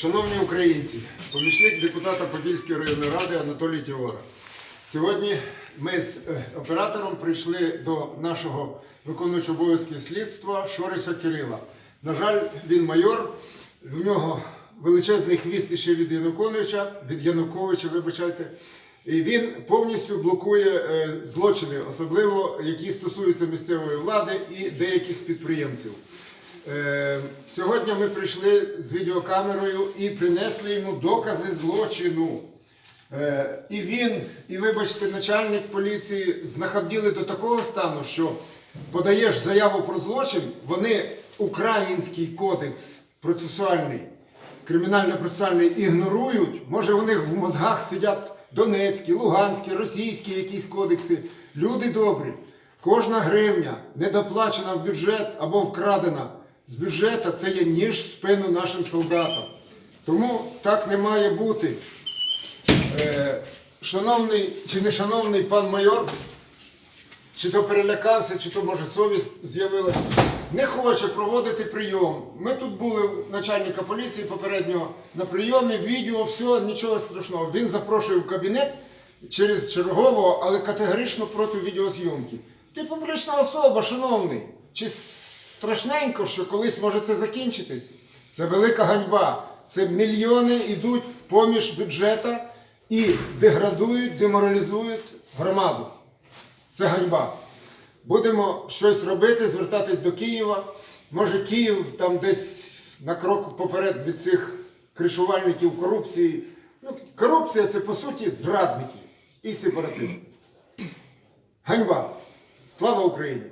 Шановні українці, помічник депутата Подільської районної ради Анатолій Тіора. Сьогодні ми з е, оператором прийшли до нашого виконуючого обов'язки слідства Шориса Кирила. На жаль, він майор, в нього величезний хвіст іще від Януковича, від Януковича, вибачайте. І він повністю блокує е, злочини, особливо які стосуються місцевої влади і деяких підприємців. Е, Сьогодні ми прийшли з відеокамерою і принесли йому докази злочину. Е, І він, і вибачте, начальник поліції знахабділи до такого стану, що подаєш заяву про злочин, вони український кодекс процесуальний, кримінально-процесуальний ігнорують. Може, у них в мозгах сидять Донецькі, Луганські, російські якісь кодекси. Люди добрі. Кожна гривня недоплачена в бюджет або вкрадена з бюджету, це є ніж спину нашим солдатам. Тому так не має бути. Е, Шановний чи не шановний пан майор, чи то перелякався, чи то може совість з'явилася, не хоче проводити прийом. Ми тут були начальника поліції попереднього на прийомі, відео, все, нічого страшного. Він запрошує в кабінет через чергового, але категорично проти відеозйомки. Ти публічна особа, шановний. Чи страшненько, що колись може це закінчитись? Це велика ганьба. Це мільйони йдуть поміж бюджета і деградують, деморалізують громаду. Це ганьба. Будемо щось робити, звертатись до Києва. Може, Київ там десь на крок поперед від цих кришувальників корупції. Ну, корупція це по суті зрадники і сепаратисти. Ганьба! Слава Україні!